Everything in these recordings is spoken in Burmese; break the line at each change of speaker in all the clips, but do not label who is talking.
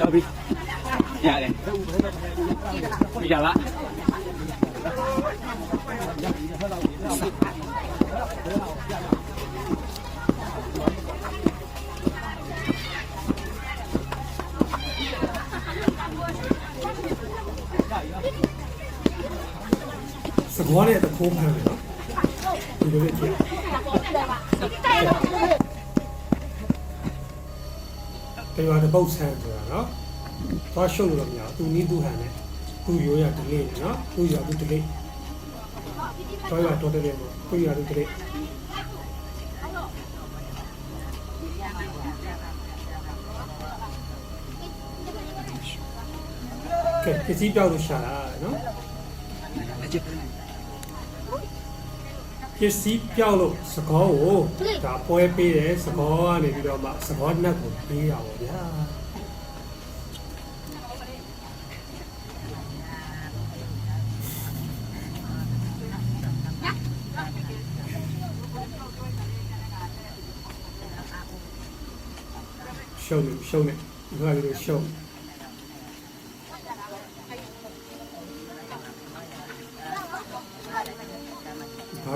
တော်ပြီရတယ်ရလား
စကောနဲ့တခိုးဖမ်းတယ်နော်ဒီလိုလေးကြည့် တယ်ရွာတစ်ပုတ်ဆန်းဆိုတာနော်သွားရှုပ်လို့မရဘူးသူနီးသူဟန်နဲ့သူရိုးရဒလေးနော်သူရွာသူဒလေးသွားရွာတော်တယ်ပေါ့သူရွာသူဒလေးကဲပစ္စည်းပြောက်လို့ရှာတာနော်
အကျစ်
ပစ္စည်းပြောက်လို့စကောကိုဒါပွဲပေးတယ်စကောကနေပြီးတော့မှစကောနှက်ကိုပေးရပါဗျာရှုံးနေရှုံးနေဒီကလေးရှုံး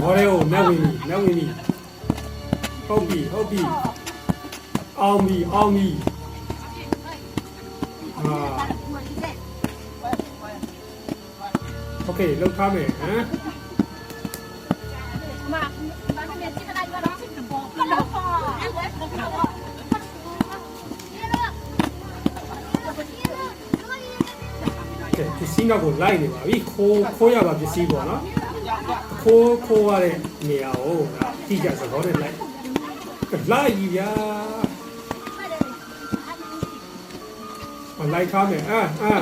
စမောလေးကိုနတ်ဝင်ပြီနတ်ဝင်ပြီဟုတ်ပြီဟုတ်ပြီအောင်ပြီအောင်ပြီအာโอเคလောက်ထားမယ်ဟမ် ကဲပစ္စည်းနောက်ကိုလိုက်နေပါပြီခိုးခိုးရပါပစ္စည်းပေါ့နော် ခိုးခိုးရတဲ့နေရာကိုဒါတိကျစကောနဲ့လိုက်လိုက်ကြီးဗျာမလိုက်ထားမယ်အာအာ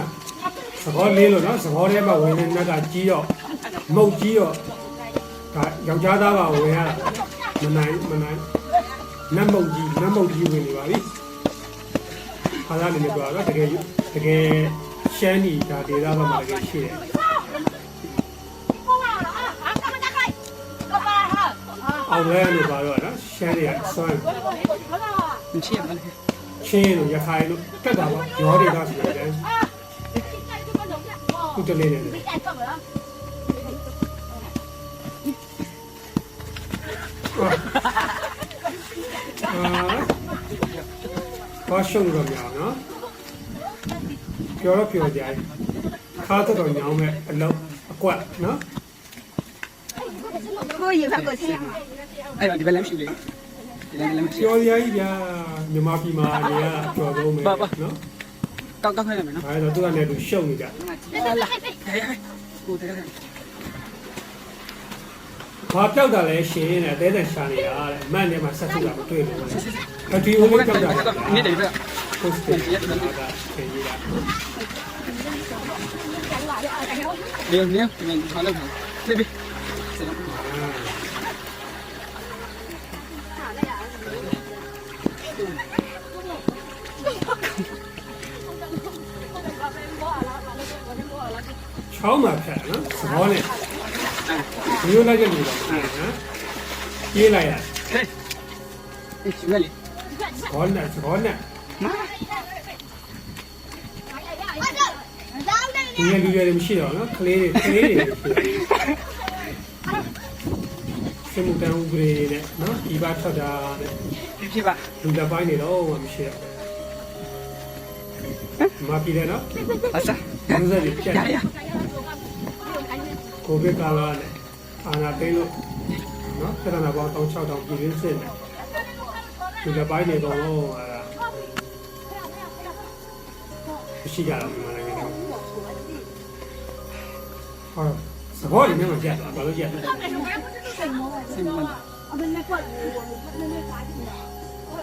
စကောလေးလို့နော်စကောထဲမှာဝင်နေနက်ကကြီးတော့မုတ်ကြီးတော့ဒါယောက်ျားသားကဝင်ရတာမနိုင်မနိုင်နတ်မုတ်ကြီးနတ်မုတ်ကြီးဝင်နေပါပြီခါလာနေနေတော့တကယ်တကယ်ရှမ်းနီဒါဒေတာဘက်မှာတကယ်ရှိတယ် အောင်လဲလို့ပါတော့နော်ရှမ်းတွေကစွမ်း
မချစ်ရပါနဲ့
ချင်းလို့ရခိုင်လို့တက်တာပေါ့ရောတွေကဆိုတယ်သူတလေးနေတယ်အာဘာရှုံးတော့မြောင်နော်ပြောတော့ပြောကြတယ်ခါတော့တော့ညောင်းမဲ့အလုံးအကွက်နော်
အဲ့တော့ဒီဘက်လည်းမရှိလေဒီလည်းလည်းမရှိ
ပြောရည်ဗျာမြန်မာပြည်မှာနေရပြောတော့မယ်နော်
ကောက်ကောက်ခိုင်းရမယ်နော်
အဲတော့သူကလည်းသူရှုံနေကြ
ရရကိုတကယ်
ဘာပြောက်တာလဲရှင်းနေတဲ့အသေးသက်ရှာနေတာတဲ့မန်ထဲမှာဆက်စုတာမတွေ့ဘူးအတီအိုလေးပြောက်တာ
နေတယ်ပြ
ပို့စ်တင်ရတာကခင်ကြီးတာ
လေလေမင်းဟာလို့လေပြီ
ချောင်းမှာဖက်နော်သဘောနဲ့ဒီလိုလိုက်ကြလို့ပါနော်ပြေးလိုက်ရ
ဟေးအေးရွေးလေ
ဘောနဲ့သဘောနဲ့ဒီရလူတွေမရှိတော့နော်ကလေးတွေကလေးတွေစမှုတန်ဥပဒေနဲ့နော်ဒီဘထွက်တာနဲ့
ဖြစ်ဖြစ်ပါ
လူတစ်ပိုင်းနေတော့မရှိတော့မပြည်တယ်နော်
အစား
လူစက်တွေပြတ်
ရရ
ကိုဗစ်ကာလနဲ့အာဏာသိမ်းလို့နော်ခဏနာပေါင်း1600တောင်ပြည်ရင်းစစ်နေဒီလိုပိုင်းတွေတော့အဲရှိကြတော့မြန်မာနိုင်ငံတော့ဟာစဘောတွေမြန်မာကြက်တော့ဘာလို့ကြက်လဲ
စိတ်မော
အမေလည်းကွက်ဘူးန
ည်းနည်းပါးတယ်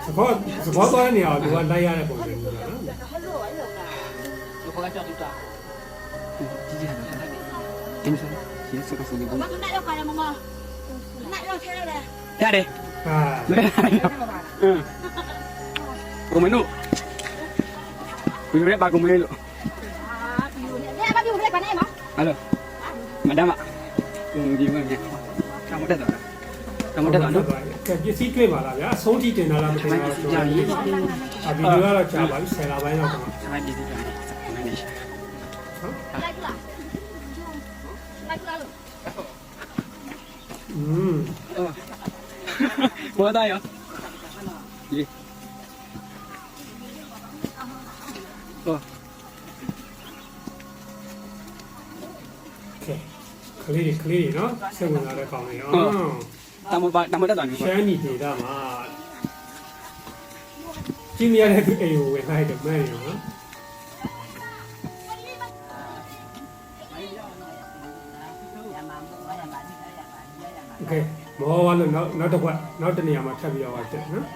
စဘောစဘောသွားတဲ့နေရာကသူကလိုက်ရတဲ့ပုံစံမျိုးလား
နော်
ဒီကောင်ကကြော
က်တူတာဒီကြီးရတယ်ဒီမျိုး ရှင်းစကစနေဘူး
မကနဲ့လောက်ခါရမမနဲ့လောက်ထဲ
ရတယ်ရတယ်
ဟာ
လဲအင်းကိုမနုဘယ်လိုလဲပါကိုမလေးလို့
အာဘီယိုနဲ့လဲဘာဘီယိုနဲ့ပါနေမ
ဟယ်လိုမဒမ်မကိုဒီမင်းကမတက်တော့တမတက်တာနော်
ကဲပစ္စည်းတွေ့ပါလားဗျာအဆုံးထိတင်တာလားမတင်တာလားကျွန်တော်အဗီဒီယိုကတော့ကြာပါပြီဆယ်လပိုင်းတော့
ကျွန်တော်ပစ္စ
ည်းတွေ့
อืม
ဘောသားရောဒီဟော
ကဲကလေးတွေကလေးတွေနော်စိတ်ဝင်စားတဲ့ကောင်းတွေအော်
တမပါတမတက်တော့နေ
ရှမ်းညီဒေတာမှာကြည့်မရ ကဲမောဝါလို့နောက်နောက်တစ်ခွက်နောက်တစ်နေရာမှာထပ်ပြီးတော့ပါတက်နော်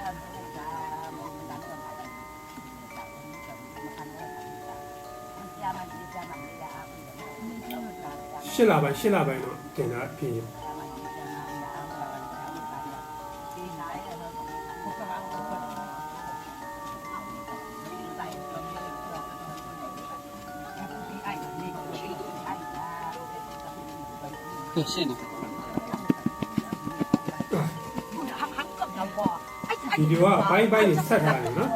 ရှစ်လပိုင်းရှစ်လပိုင်းတော့တင်တာပြင်
ရှင်းနေ
ဗီဒီယိုကဘိုင်းဘိုင်းနဲ့ဆက်ထားတယ်နော်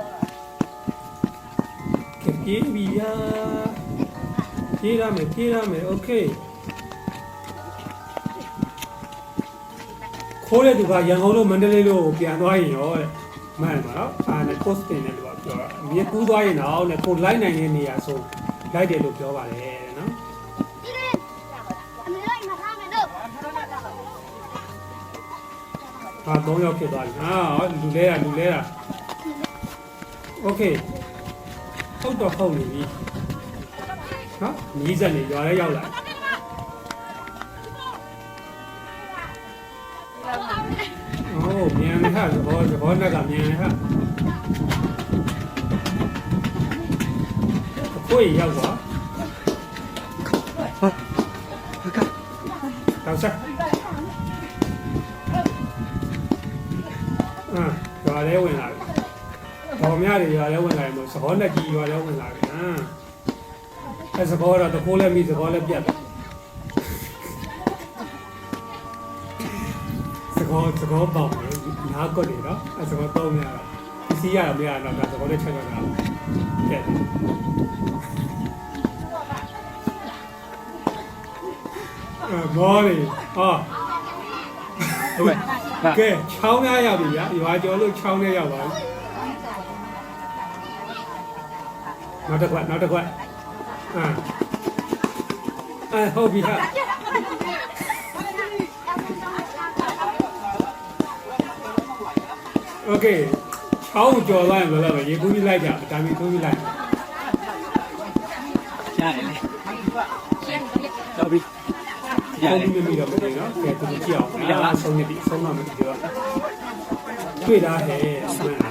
ကဲပြေးပြီယာပြေးရမယ်ပြေးရမယ်โอเคခိုးတဲ့သူကရန်ကုန်လို့မန္တလေးလို့ပြန်သွားရင်ရောတဲ့မှန်ပါနော်အာနဲ့ post တင်တယ်လို့ပြောတာမြေကူးသွားရင်တော့နဲ့ကိုလိုက်နိုင်တဲ့နေရာဆိုလိုက်တယ်လို့ပြောပါတယ် ဟာ၃ယောက်ဖြစ်သွားပြီဟာလူလဲတာလူလဲတာโอเคဟုတ်တော့ဟုတ်နေပြီနော်မြည်စက်နေရွာလဲရောက်လာ โอ้เมียนฮะဘောဘောနဲ့ကမြန်ဟะကိုယ်ရောက်သွား
ဟုတ်ကဲ့
တော့ဆက် ရွာလဲဝင်လာပြီဘော်များတွေရွာလဲဝင်လာပြီမို့သဘောနဲ့ကြီးရွာလဲဝင်လာပြီဟမ်အဲသဘောတော့တကိုးလဲမိသဘောလဲပြတ်တယ်သဘောသဘောပေါက်တယ်နားကွက်တယ်နော်အဲသဘောတော့မရတော့ပစ္စည်းရတော့မရတော့ဒါသဘောနဲ့ချက်တော့တာပြတ်တယ်အဲမော်ရီဟာ
ဟုတ်ကဲ့ဟာ
ကဲချောင်းရရောက်ပြီဗျာရွာကျော်လို့ချောင်းရရောက်ပါပြီနောက်တစ်ခွက်နောက်တစ်ခွက်အာအဲဟုတ်ပြီဟာโอเคချောင်းကျော်သွားရင်ဘယ်လိုလဲရေကူးပြီးလိုက်ကြဒါမျိုးကူးပြီးလိုက်
ရတယ်လေတော့ပြီ ရ
ပုံ
တယ်
ပြီးမိတော့မသိနော်ကဲသူကြည့်အောင်အားဆုံးနေပြီဆုံးမမယ်ပြောတွေ့တာဟဲ့ဆွမ်းတာ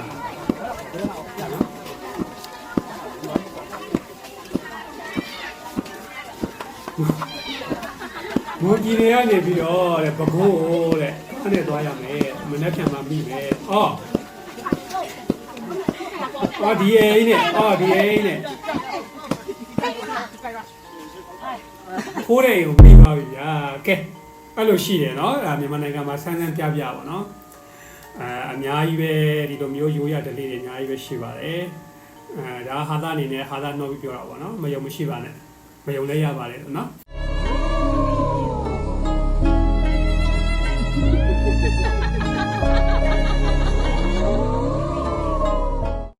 ဘုံကြီးတွေကနေပြီးတော့တဲ့ပကိုးတဲ့အဲ့နဲ့သွားရမယ်မနေ့ပြန်မှမိမယ်အော်အော်ဒီအိမ်နဲ့အော်ဒီအိမ်နဲ့ ခိုးတဲ့အိမ်ကိုပြီးပါပြီဗျာကဲအဲ့လိုရှိတယ်နော်ဒါမြန်မာနိုင်ငံမှာဆန်းဆန်းပြပြပါနော်အဲအများကြီးပဲဒီလိုမျိုးရိုးရဒလေးတွေအများကြီးပဲရှိပါတယ်အဲဒါဟာသာအနေနဲ့ဟာသာနှောပြီးပြောတာပေါ့နော်မယုံမရှိပါနဲ့မယုံလည်းရပါတယ်နော်